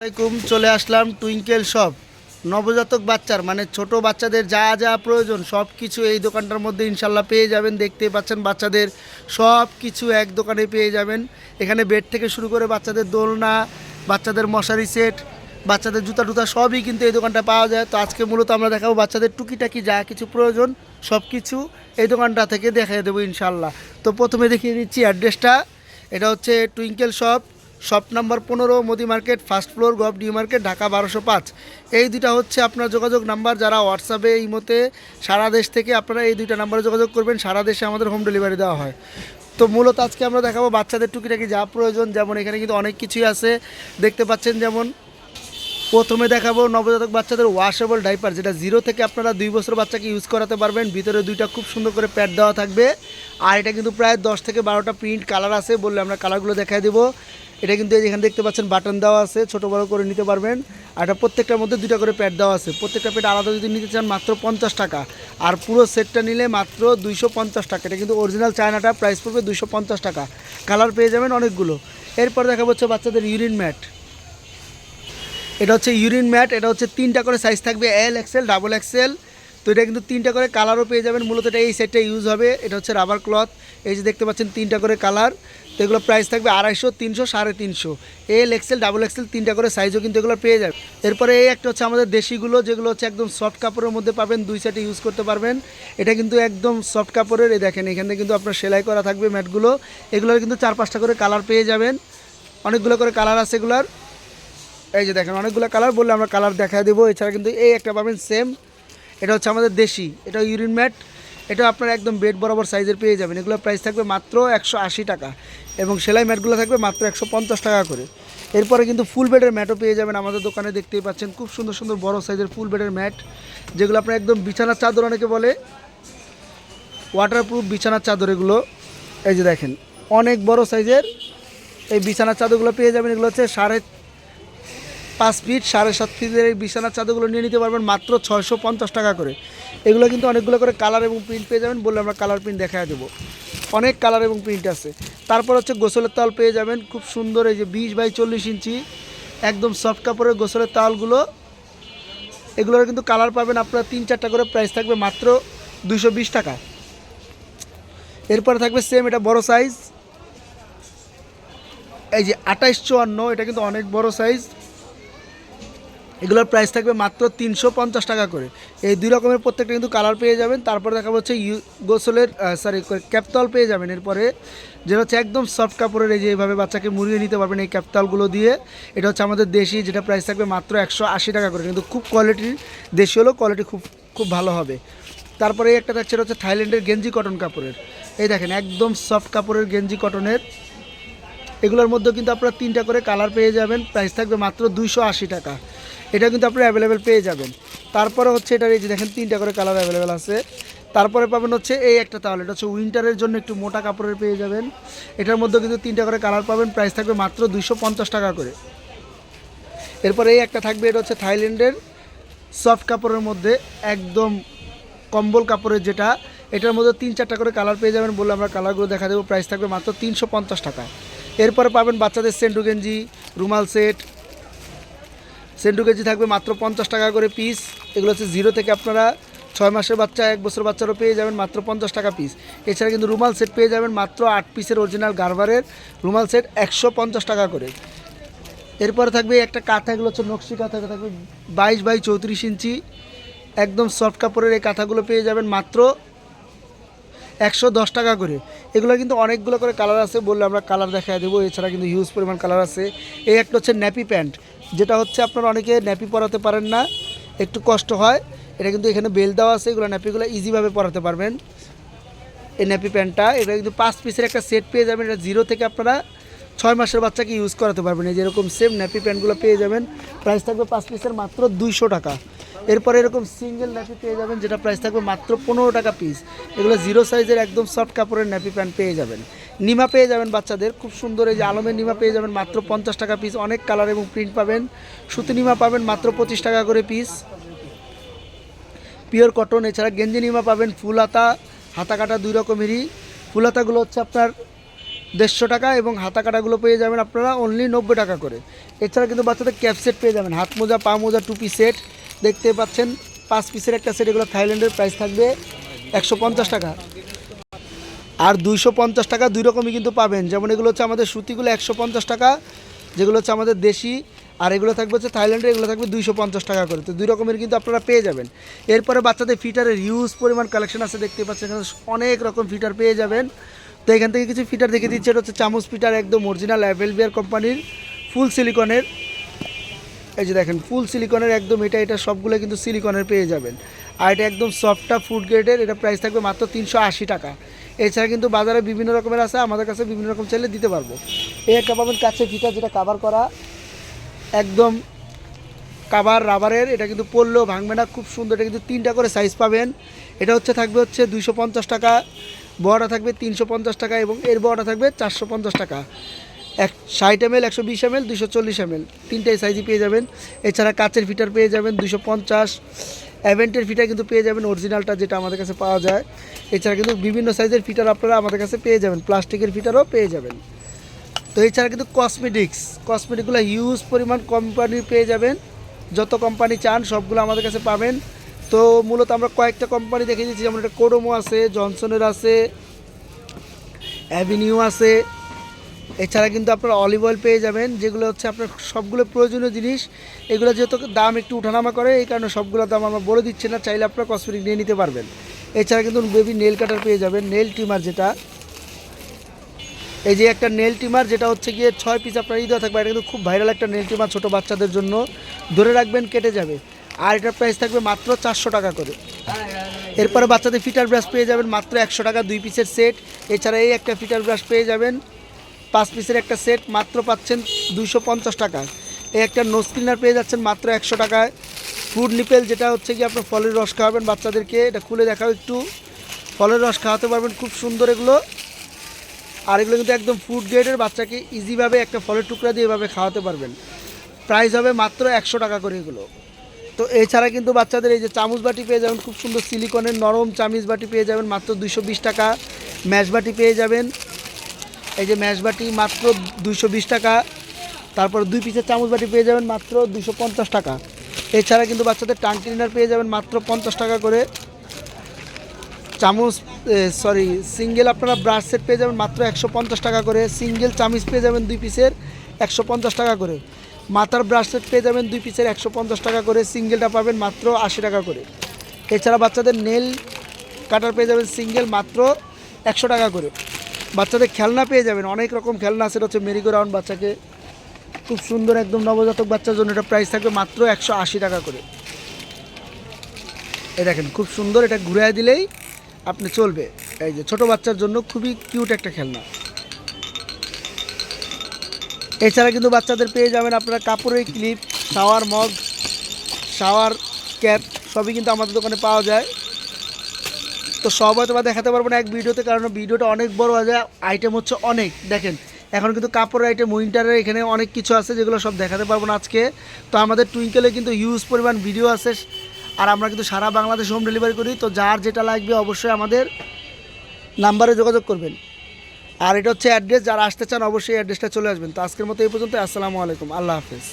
আসসালামাইকুম চলে আসলাম twinkle shop. নবজাতক বাচ্চার মানে ছোট বাচ্চাদের যা যা প্রয়োজন সব কিছু এই দোকানটার মধ্যে ইনশাল্লাহ পেয়ে যাবেন। দেখতে পাচ্ছেন বাচ্চাদের সব কিছু এক দোকানে পেয়ে যাবেন। এখানে বেড থেকে শুরু করে বাচ্চাদের দোলনা, বাচ্চাদের মশারি সেট, বাচ্চাদের জুতা টুতা সবই কিন্তু এই দোকানটা পাওয়া যায়। তো আজকে মূলত আমরা দেখাবো বাচ্চাদের টুকিটাকি যা কিছু প্রয়োজন সব কিছু এই দোকানটা থেকে দেখিয়ে দেবো ইনশাল্লাহ। তো প্রথমে দেখিয়ে দিচ্ছি অ্যাড্রেসটা। এটা হচ্ছে টুইঙ্কেল শপ শপ নাম্বার পনেরো, Modi market, first floor gov new market, Dhaka বারোশো পাঁচ। এই দুইটা হচ্ছে আপনার যোগাযোগ নাম্বার, যারা হোয়াটসঅ্যাপে এই মতে সারা দেশ থেকে আপনারা এই দুইটা নাম্বারে যোগাযোগ করবেন, সারা দেশে আমাদের হোম ডেলিভারি দেওয়া হয়। তো মূলত আজকে আমরা দেখাবো বাচ্চাদের টুকিটাকি যা প্রয়োজন, যেমন এখানে কিন্তু অনেক কিছুই আছে। দেখতে পাচ্ছেন যেমন, প্রথমে দেখাবো নবজাতক বাচ্চাদের ওয়াশেবল ডাইপার যেটা জিরো থেকে আপনারা দুই বছর বাচ্চাকে ইউজ করাতে পারবেন। ভিতরে দুইটা খুব সুন্দর করে প্যাড দেওয়া থাকবে। আর এটা কিন্তু প্রায় দশ থেকে বারোটা প্রিন্ট কালার আছে বললে আমরা কালারগুলো দেখাই দেবো। এটা কিন্তু এখানে দেখতে পাচ্ছেন বাটন দেওয়া আছে, ছোটো বড়ো করে নিতে পারবেন। আর এটা প্রত্যেকটার মধ্যে দুইটা করে প্যাড দেওয়া আছে। প্রত্যেকটা প্যাড আলাদা যদি নিতে চান, মাত্র পঞ্চাশ টাকা। আর পুরো সেটটা নিলে মাত্র দুইশো পঞ্চাশ টাকা। এটা কিন্তু অরিজিনাল চায়নাটা প্রাইস পড়বে দুশো পঞ্চাশ টাকা। কালার পেয়ে যাবেন অনেকগুলো। এরপর দেখা হচ্ছে বাচ্চাদের ইউরিন ম্যাট এটা হচ্ছে ইউরিন ম্যাট এটা হচ্ছে তিনটা করে সাইজ থাকবে এল এক্সেল ডাবল এক্সেল তো এটা কিন্তু তিনটা করে কালারও পেয়ে যাবেন। মূলত এটা এই সেটটা ইউজ হবে। এটা হচ্ছে রাবার ক্লথ এই যে দেখতে পাচ্ছেন তিনটা করে কালার তো এগুলো প্রাইস থাকবে আড়াইশো, তিনশো, সাড়ে তিনশো। এল এক্সেল ডাবল এক্সেল তিনটা করে সাইজও কিন্তু এগুলো পেয়ে যাবে। এরপরে এই একটা হচ্ছে আমাদের দেশিগুলো, যেগুলো হচ্ছে একদম সফট কাপড়ের মধ্যে পাবেন, দুই সাইডে ইউজ করতে পারবেন। এটা কিন্তু একদম সফট কাপড়ের, এই দেখেন এখানে কিন্তু আপনার সেলাই করা থাকবে ম্যাটগুলো এগুলোর কিন্তু চার পাঁচটা করে কালার পেয়ে যাবেন। অনেকগুলো করে কালার আছে এগুলার। এই যে দেখেন অনেকগুলো কালার বললে আমরা কালার দেখা দেবো। এছাড়া কিন্তু এই একটা পাবেন সেম এটা হচ্ছে আমাদের দেশি, এটা ইউরিন ম্যাট এটা আপনার একদম বেড বরাবর সাইজের পেয়ে যাবেন। এগুলো প্রাইস থাকবে মাত্র একশো আশি টাকা এবং সেলাই ম্যাটগুলো থাকবে মাত্র একশো পঞ্চাশ টাকা করে। এরপরে কিন্তু ফুল বেডের ম্যাটও পেয়ে যাবেন আমাদের দোকানে, দেখতেই পাচ্ছেন। খুব সুন্দর সুন্দর বড় সাইজের ফুল বেডের ম্যাট যেগুলো আপনার একদম বিছানার চাদর অনেকে বলে ওয়াটারপ্রুফ বিছানার চাদর এগুলো। এই যে দেখেন, অনেক বড় সাইজের এই বিছানার চাদরগুলো পেয়ে যাবেন। এগুলো হচ্ছে সাড়ে পাঁচ ফিট, সাড়ে সাত ফিটের এই বিছানার চাদরগুলো নিয়ে নিতে পারবেন মাত্র ছয়শো পঞ্চাশ টাকা করে। এগুলো কিন্তু অনেকগুলো করে কালার এবং প্রিন্ট পেয়ে যাবেন, বললে আমরা কালার প্রিন্ট দেখা দেবো। অনেক কালার এবং প্রিন্ট আছে। তারপর হচ্ছে গোসলের তাল পেয়ে যাবেন, খুব সুন্দর এই যে বিশ বাই চল্লিশ ইঞ্চি, একদম সফট কাপড়ের গোসলের তালগুলো। এগুলোর কিন্তু কালার পাবেন আপনারা তিন চারটা করে প্রাইস থাকবে মাত্র দুশো বিশ টাকা। এরপরে থাকবে সেম এটা বড় সাইজ এই যে আঠাইশ চুয়ান্ন, এটা কিন্তু অনেক বড় সাইজ এগুলোর প্রাইস থাকবে মাত্র তিনশো পঞ্চাশ টাকা করে। এই দুই রকমের প্রত্যেকটা কিন্তু কালার পেয়ে যাবেন। তারপরে দেখা হচ্ছে গোসলের সরি ক্যাপতল পেয়ে যাবেন। এরপরে যেটা হচ্ছে একদম সফট কাপড়ের এই যে এইভাবে বাচ্চাকে মুড়িয়ে নিতে পারবেন এই ক্যাপতলগুলো দিয়ে। এটা হচ্ছে আমাদের দেশি, যেটা প্রাইস থাকবে মাত্র একশো আশি টাকা করে। কিন্তু খুব কোয়ালিটির দেশি হলেও কোয়ালিটি খুব খুব ভালো হবে। তারপরে একটা থাকছে হচ্ছে থাইল্যান্ডের গেঞ্জি কটন কাপড়ের। এই দেখেন, একদম সফট কাপড়ের গেঞ্জি কটনের এগুলোর মধ্যে কিন্তু আপনারা তিনটা করে কালার পেয়ে যাবেন। প্রাইস থাকবে মাত্র দুইশো আশি টাকা। এটা কিন্তু আপনারা অ্যাভেলেবেল পেয়ে যাবেন। তারপরে হচ্ছে এটার এই যে দেখেন, তিনটা করে কালার অ্যাভেলেবেল আছে। তারপরে পাবেন হচ্ছে এই একটা তাহলে এটা হচ্ছে উইন্টারের জন্য একটু মোটা কাপড়ের পেয়ে যাবেন। এটার মধ্যে কিন্তু তিনটা করে কালার পাবেন। প্রাইস থাকবে মাত্র দুইশো পঞ্চাশ টাকা করে। এরপরে এই একটা থাকবে, এটা হচ্ছে থাইল্যান্ডের সফট কাপড়ের মধ্যে একদম কম্বল কাপড়ের যেটা। এটার মধ্যে তিন চারটা করে কালার পেয়ে যাবেন বলে আমরা কালারগুলো দেখা দেবো। প্রাইস থাকবে মাত্র তিনশো পঞ্চাশ টাকা। এরপরে পাবেন বাচ্চাদের সেন্টু গেঞ্জি, রুমাল সেট। সেন্টু গেঞ্জি থাকবে মাত্র পঞ্চাশ টাকা করে পিস এগুলো হচ্ছে জিরো থেকে আপনারা ছয় মাসের বাচ্চা, এক বছর বাচ্চারও পেয়ে যাবেন মাত্র পঞ্চাশ টাকা পিস এছাড়া কিন্তু রুমাল সেট পেয়ে যাবেন মাত্র আট পিসের অরিজিনাল গারবারের রুমাল সেট একশো পঞ্চাশ টাকা করে। এরপরে থাকবে একটা কাঁথা, এগুলো হচ্ছে নকশি কাঁথা থাকবে বাইশ বাই চৌত্রিশ ইঞ্চি। একদম সফট কাপড়ের এই কাঁথাগুলো পেয়ে যাবেন মাত্র একশো দশ টাকা করে। এগুলো কিন্তু অনেকগুলো করে কালার আছে বললে আমরা কালার দেখা দেবো। এছাড়া কিন্তু হিউজ পরিমাণ কালার আছে। এই একটা হচ্ছে ন্যাপি প্যান্ট যেটা হচ্ছে আপনারা অনেকে ন্যাপি পরাতে পারেন না, একটু কষ্ট হয়। এটা কিন্তু এখানে বেল দেওয়া আছে, এগুলো ন্যাপিগুলো ইজিভাবে পরাতে পারবেন। এই ন্যাপি প্যান্টটা এটা কিন্তু পাঁচ পিসের একটা সেট পেয়ে যাবেন। এটা জিরো থেকে আপনারা ছয় মাসের বাচ্চাকে ইউজ করাতে পারবেন। এই যেরকম সেম ন্যাপি প্যান্টগুলো পেয়ে যাবেন। প্রাইস থাকবে পাঁচ পিসের মাত্র দুইশো টাকা। এরপরে এরকম সিঙ্গেল ন্যাপি পেয়ে যাবেন, যেটা প্রাইস থাকবে মাত্র পনেরো টাকা পিস এগুলো জিরো সাইজের একদম সফট কাপড়ের ন্যাপি প্যান্ট পেয়ে যাবেন। নিমা পেয়ে যাবেন বাচ্চাদের, খুব সুন্দর এই যে আলমের নিমা পেয়ে যাবেন মাত্র পঞ্চাশ টাকা পিস অনেক কালার এবং প্রিন্ট পাবেন। সুতি নিমা পাবেন মাত্র পঁচিশ টাকা করে পিস পিওর কটন এছাড়া গেঞ্জি নিমা পাবেন ফুল হাতা হাতা কাটা দুই রকমেরই। ফুল হাতাগুলো হচ্ছে আপনার দেড়শো টাকা এবং হাতা কাটাগুলো পেয়ে যাবেন আপনারা অনলি নব্বই টাকা করে। এছাড়া কিন্তু বাচ্চাদের ক্যাপ সেট পেয়ে যাবেন। হাত মোজা, পা মোজা, টুপি সেট দেখতে পাচ্ছেন, পাঁচ পিসের একটা সেট এগুলো থাইল্যান্ডের প্রাইস থাকবে একশো পঞ্চাশ টাকা। আর দুইশো পঞ্চাশ টাকা দুই রকমই কিন্তু পাবেন। যেমন এগুলো হচ্ছে আমাদের সুতিগুলো একশো পঞ্চাশ টাকা, যেগুলো হচ্ছে আমাদের দেশি, আর এগুলো থাকবে হচ্ছে থাইল্যান্ডের, এগুলো থাকবে দুইশো পঞ্চাশ টাকা করে। তো দুই রকমের কিন্তু আপনারা পেয়ে যাবেন। এরপরে বাচ্চাদের ফিটারের হিউজ পরিমাণ কালেকশন আছে, দেখতে পাচ্ছেন এখানে অনেক রকম ফিটার পেয়ে যাবেন। তো এখান থেকে কিছু ফিটার দেখে দিচ্ছে, এটা হচ্ছে চামচ ফিটার, একদম অরিজিনাল অ্যাভেল বিয়ার কোম্পানির ফুল সিলিকনের এই যে দেখেন ফুল সিলিকনের একদম এটা এটা সবগুলো কিন্তু সিলিকনের পেয়ে যাবেন। আর এটা একদম সফটটা ফুড গ্রেডের এটা প্রাইস থাকবে মাত্র তিনশো আশি টাকা। এছাড়া কিন্তু বাজারে বিভিন্ন রকমের আছে, আমাদের কাছে বিভিন্ন রকম চাইলে দিতে পারব। এই একটা পাবেন কাছে ফিটার যেটা কাভার করা, একদম কাভার রাবারের এটা কিন্তু পরলেও ভাঙবে না, খুব সুন্দর, এটা কিন্তু তিনটা করে সাইজ পাবেন। এটা হচ্ছে, থাকবে হচ্ছে দুইশো পঞ্চাশ টাকা, বড়টা থাকবে তিনশো পঞ্চাশ টাকা এবং এর বড়টা থাকবে চারশো পঞ্চাশ টাকা। এক ষাট এম এল একশো বিশ এম এল দুশো চল্লিশ এম এল তিনটাই সাইজই পেয়ে যাবেন। এছাড়া কাচের ফিটার পেয়ে যাবেন দুশো পঞ্চাশ। অ্যাভেন্টের ফিটার কিন্তু পেয়ে যাবেন অরিজিনালটা যেটা আমাদের কাছে পাওয়া যায়। এছাড়া কিন্তু বিভিন্ন সাইজের ফিটার আপনারা আমাদের কাছে পেয়ে যাবেন। প্লাস্টিকের ফিটারও পেয়ে যাবেন। তো এছাড়া কিন্তু কসমেটিক্স কসমেটিকগুলো হিউজ পরিমাণ কোম্পানির পেয়ে যাবেন। যত কোম্পানি চান সবগুলো আমাদের কাছে পাবেন। তো মূলত আমরা কয়েকটা কোম্পানি দেখে দিচ্ছি যেমন একটা কোডোমো আছে জনসনের আছে অ্যাভিনিউ আছে। এছাড়া কিন্তু আপনারা অলিভ অয়েল পেয়ে যাবেন, যেগুলো হচ্ছে আপনার সবগুলো প্রয়োজনীয় জিনিস। এগুলো যেহেতু দাম একটু উঠানামা করে, এই কারণে সবগুলো দাম আমরা বলে দিচ্ছি না, চাইলে আপনারা কসমেটিক নিয়ে নিতে পারবেন। এছাড়া কিন্তু বেবি নেল কাটার পেয়ে যাবেন নেল টিমার যেটা। এই যে একটা নেল টিমার যেটা হচ্ছে গিয়ে ছয় পিস আপনার দেওয়া থাকবে, এটা কিন্তু খুব ভাইরাল একটা নেল টিমার ছোটো বাচ্চাদের জন্য। ধরে রাখবেন কেটে যাবে। আর এটার প্রাইস থাকবে মাত্র চারশো টাকা করে। এরপরে বাচ্চাদের ফিটার ব্রাশ পেয়ে যাবেন মাত্র একশো টাকা, দুই পিসের সেট এছাড়া এই একটা ফিটার ব্রাশ পেয়ে যাবেন। পাঁচ পিসের একটা সেট মাত্র পাচ্ছেন দুইশো পঞ্চাশ টাকা। এই একটা নোজ ক্লিনার পেয়ে যাচ্ছেন মাত্র একশো টাকায়। ফুড নিপেল যেটা হচ্ছে কি আপনার ফলের রস খাওয়াবেন বাচ্চাদেরকে, এটা খুলে দেখাও একটু। ফলের রস খাওয়াতে পারবেন খুব সুন্দর এগুলো। আর এগুলো কিন্তু একদম ফুড গ্রেডের বাচ্চাকে ইজিভাবে একটা ফলের টুকরা দিয়ে এভাবে খাওয়াতে পারবেন। প্রাইস হবে মাত্র একশো টাকা করে এগুলো। তো এছাড়া কিন্তু বাচ্চাদের এই যে চামচ বাটি পেয়ে যাবেন, খুব সুন্দর সিলিকনের নরম চামিচ বাটি পেয়ে যাবেন মাত্র দুইশো বিশ টাকা। ম্যাশ বাটি পেয়ে যাবেন। এই যে ম্যাশ বাটি মাত্র দুইশো বিশ টাকা, তারপর দুই পিসের চামচ বাটি পেয়ে যাবেন মাত্র দুশো টাকা। এছাড়া কিন্তু বাচ্চাদের টাং ক্লিনার পেয়ে যাবেন মাত্র পঞ্চাশ টাকা করে। চামচ সরি সিঙ্গেল আপনারা ব্রাশ সেট পেয়ে যাবেন মাত্র একশো পঞ্চাশ টাকা করে। সিঙ্গেল চামিচ পেয়ে যাবেন দুই পিসের একশো পঞ্চাশ টাকা করে। মাথার ব্রাশ সেট পেয়ে যাবেন দুই পিসের একশো পঞ্চাশ টাকা করে। সিঙ্গেলটা পাবেন মাত্র আশি টাকা করে। এছাড়া বাচ্চাদের নেল কাটার পেয়ে যাবেন সিঙ্গেল মাত্র একশো টাকা করে। বাচ্চাদের খেলনা পেয়ে যাবেন। অনেক রকম খেলনা সেটা হচ্ছে মেরিগো রাউন্ড বাচ্চাকে। খুব সুন্দর একদম নবজাতক বাচ্চার জন্য এটা প্রাইস থাকবে মাত্র একশো আশি টাকা করে। এই দেখেন, খুব সুন্দর এটা ঘুরে দিলেই আপনি চলবে। এই যে ছোট বাচ্চার জন্য খুবই কিউট একটা খেলনা। এছাড়া কিন্তু বাচ্চাদের পেয়ে যাবেন আপনারা কাপড়ের clip shower mug shower cap সবই কিন্তু আমাদের দোকানে পাওয়া যায়। তো সব হয়তো বা দেখাতে পারব না এক ভিডিওতে, কারণ ভিডিওটা অনেক বড় হয়ে যায় আইটেম হচ্ছে অনেক। দেখেন, এখন কিন্তু কাপড়ের আইটেম উইন্টারের এখানে অনেক কিছু আছে যেগুলো সব দেখাতে পারব না আজকে। তো আমাদের টুইঙ্কেলে কিন্তু হিউজ পরিমাণ ভিডিও আছে, আর আমরা কিন্তু সারা বাংলাদেশ হোম ডেলিভারি করি। তো যার যেটা লাগবে অবশ্যই আমাদের নাম্বারে যোগাযোগ করবেন। আর এটা হচ্ছে অ্যাড্রেস যারা আসতে চান অবশ্যই অ্যাড্রেসটা চলে আসবেন। তো আজকের মতো এই পর্যন্ত আসসালামু আলাইকুম, আল্লাহ হাফেজ।